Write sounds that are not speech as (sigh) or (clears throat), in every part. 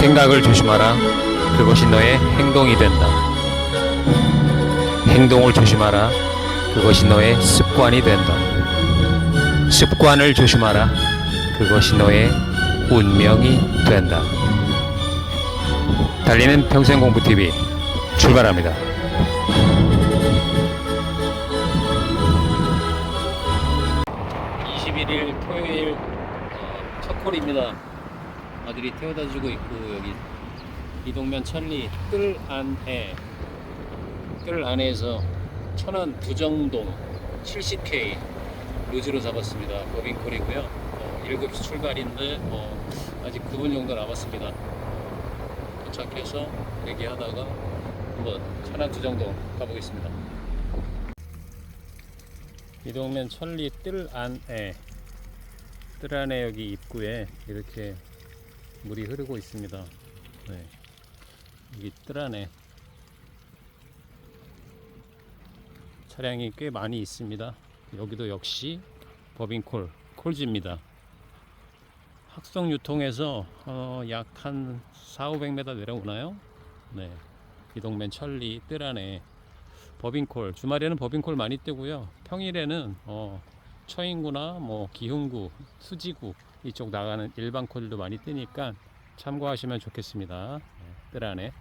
생각을 조심하라. 그것이 너의 행동이 된다. 행동을 조심하라. 그것이 너의 습관이 된다. 습관을 조심하라. 그것이 너의 운명이 된다. 달리는 평생 공부TV 출발합니다. 21일 토요일 어, 첫 콜입니다. 아들이 태워다 주고 있고 여기 이동면 천리 뜰 안에 뜰 안에서 천안 부정동 70K 루즈로 잡았습니다. 법인콜이고요. 어, 7시 출발인데 어, 아직 9분 정도 남았습니다. 도착해서 대기하다가 한번 천안 부정동 가보겠습니다. 이동면 천리 뜰 안에 뜰 안에 여기 입구에 이렇게 물이 흐르고 있습니다. 네. 여기 뜰 안에 차량이 꽤 많이 있습니다. 여기도 역시 법인콜 콜지입니다. 학성 유통에서 어, 약한 4, 500m 내려오나요? 네. 이동면 천리 뜰 안에 법인콜 주말에는 법인콜 많이 뜨고요 평일에는 어, 처인구나 뭐 기흥구 수지구 이쪽 나가는 일반 콜도 많이 뜨니까 참고하시면 좋겠습니다. 네, 뜰 안에.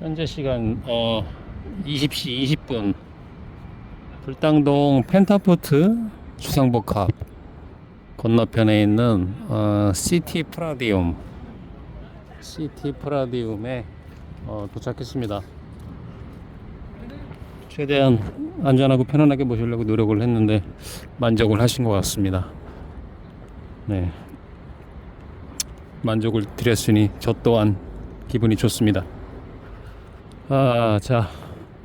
현재 시간 어 20시 20분. 불당동 펜타포트 주상복합 건너편에 있는 어, 시티 프라디움 시티 프라디움에 어, 도착했습니다. 최대한 안전하고 편안하게 모시려고 노력을 했는데 만족을 하신 것 같습니다. 네. 만족을 드렸으니 저 또한 기분이 좋습니다. 아, 자,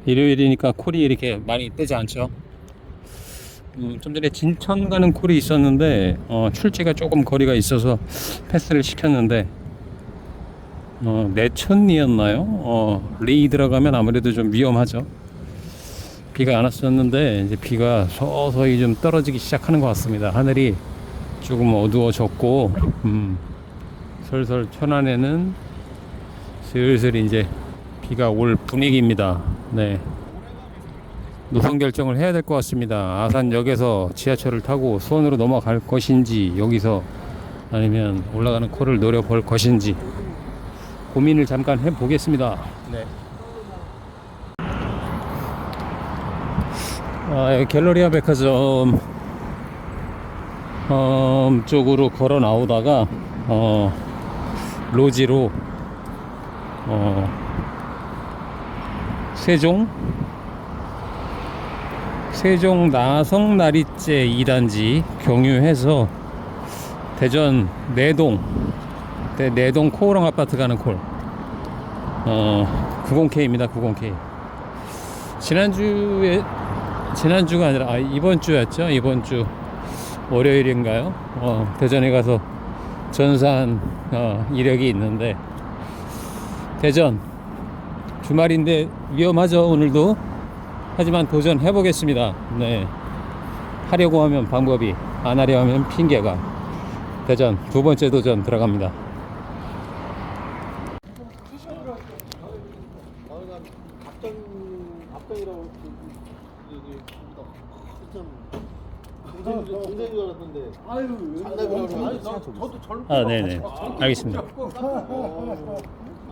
일요일이니까 콜이 이렇게 많이 뜨지 않죠. 음, 좀 전에 진천 가는 콜이 있었는데 어, 출지가 조금 거리가 있어서 패스를 시켰는데 어, 내천리였나요? 어, 레이 들어가면 아무래도 좀 위험하죠. 비가 안 왔었는데 이제 비가 서서히 좀 떨어지기 시작하는 것 같습니다. 하늘이 조금 어두워졌고 음, 슬슬 천안에는 슬슬 이제 비가 올 분위기입니다. 네. 노선 결정을 해야 될 것 같습니다. 아산역에서 지하철을 타고 수원으로 넘어갈 것인지 여기서 아니면 올라가는 코를 노려볼 것인지 고민을 잠깐 해보겠습니다. 네. 아, 여기 갤러리아 백화점 어, 쪽으로 걸어 나오다가 어, 로지로 어, 세종 세종 나성 나리째 2단지 경유해서 대전 내동 네, 내동 코오롱 아파트 가는 콜. 어, 90K입니다 90K 지난주에 지난주가 아니라 아, 이번 주였죠? 이번 주 월요일인가요? 어, 대전에 가서 전산 어, 이력이 있는데. 대전. 주말인데 위험하죠 오늘도 하지만 도전해 보겠습니다. 네. 하려고 하면 방법이 안 하려 하면 핑계가. 대전 두 번째 도전 들어갑니다. 앞전 앞전이라고 여기 동생 동생인 줄 알았는데 아유, 장난이라고 그러고. 아니, 나, 저도 젊. 아 네네. 알겠습니다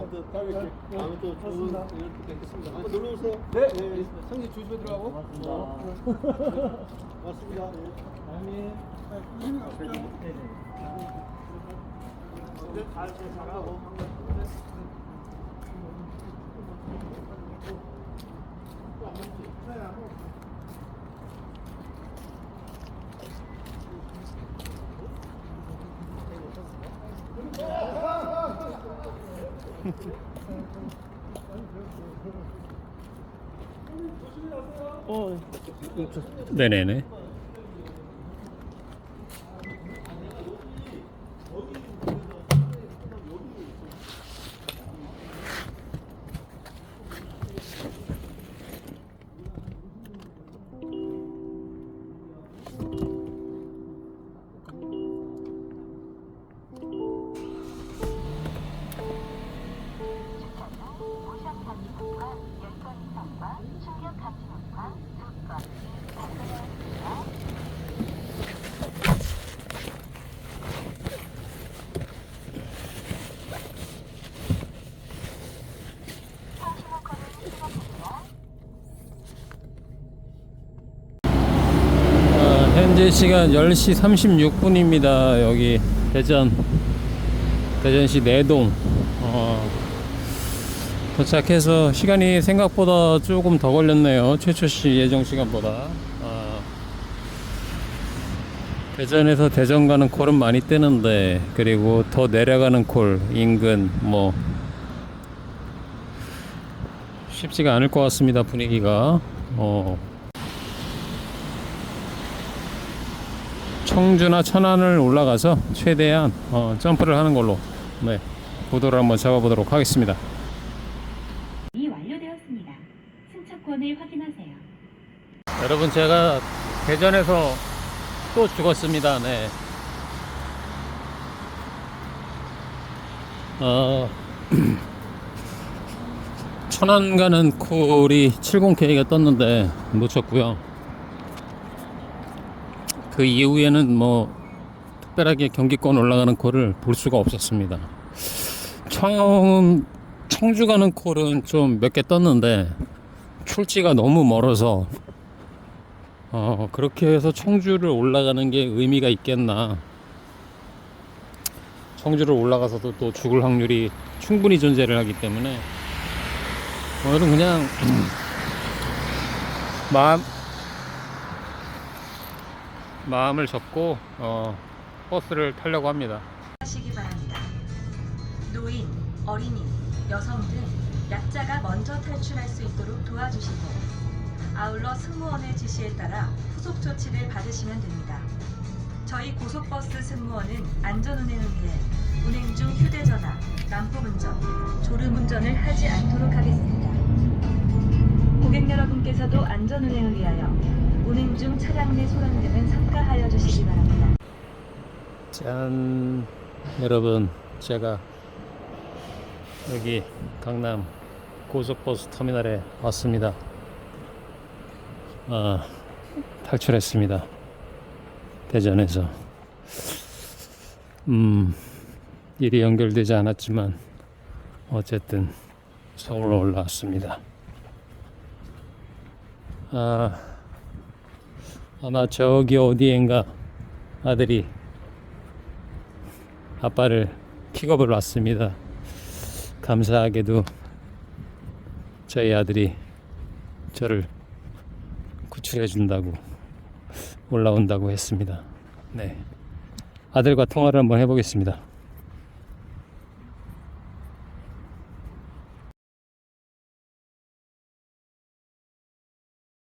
아무튼 다음에 또 좋은 일 뵙겠습니다. 한번 놀러 오세요. 네, 네. 상지 조심히 들어가고. 고맙습니다. 잘잘 살아고. 네네네 현재 시간 10시 36분입니다. 여기 대전 대전시 내동 어, 도착해서 시간이 생각보다 조금 더 걸렸네요. 최초 시 예정 시간보다. 아, 대전에서 대전 가는 콜은 많이 뜨는데 그리고 더 내려가는 콜 인근 뭐 쉽지가 않을 것 같습니다. 분위기가. 어. 청주나 천안을 올라가서 최대한 어, 점프를 하는 걸로 네, 고도를 한번 잡아보도록 하겠습니다. 이 완료되었습니다. 승차권을 확인하세요. 여러분 제가 대전에서 또 죽었습니다. 네. 어, (clears throat) 천안 가는 콜이 70K가 떴는데 놓쳤고요. 그 이후에는 뭐 특별하게 경기권 올라가는 콜을 볼 수가 없었습니다. 처음 청주 가는 콜은 좀 몇 개 떴는데 출지가 너무 멀어서 어, 그렇게 해서 청주를 올라가는 게 의미가 있겠나. 청주를 올라가서도 또 죽을 확률이 충분히 존재를 하기 때문에 오늘은 그냥 (clears throat) 마음 마음을 접고 어, 버스를 타려고 합니다. 하시기 바랍니다. 노인, 어린이, 여성 등 약자가 먼저 탈출할 수 있도록 도와주시고 아울러 승무원의 지시에 따라 후속 조치를 받으시면 됩니다. 저희 고속버스 승무원은 안전운행을 위해 운행 중 휴대전화, 난폭운전, 졸음운전을 하지 않도록 하겠습니다. 고객 여러분께서도 안전운행을 위하여 운행 중 차량 내 소방등은 삼가하여 주시기 바랍니다. 짠. 여러분 제가 여기 강남 고속버스 터미널에 왔습니다. 아 탈출했습니다. 대전에서. 음 일이 연결되지 않았지만 어쨌든 서울로 올라왔습니다. 아 아마 저기 어디엔가 아들이 아빠를 픽업을 왔습니다. 감사하게도 저희 아들이 저를 구출해 준다고 올라온다고 했습니다. 네. 아들과 통화를 한번 해보겠습니다.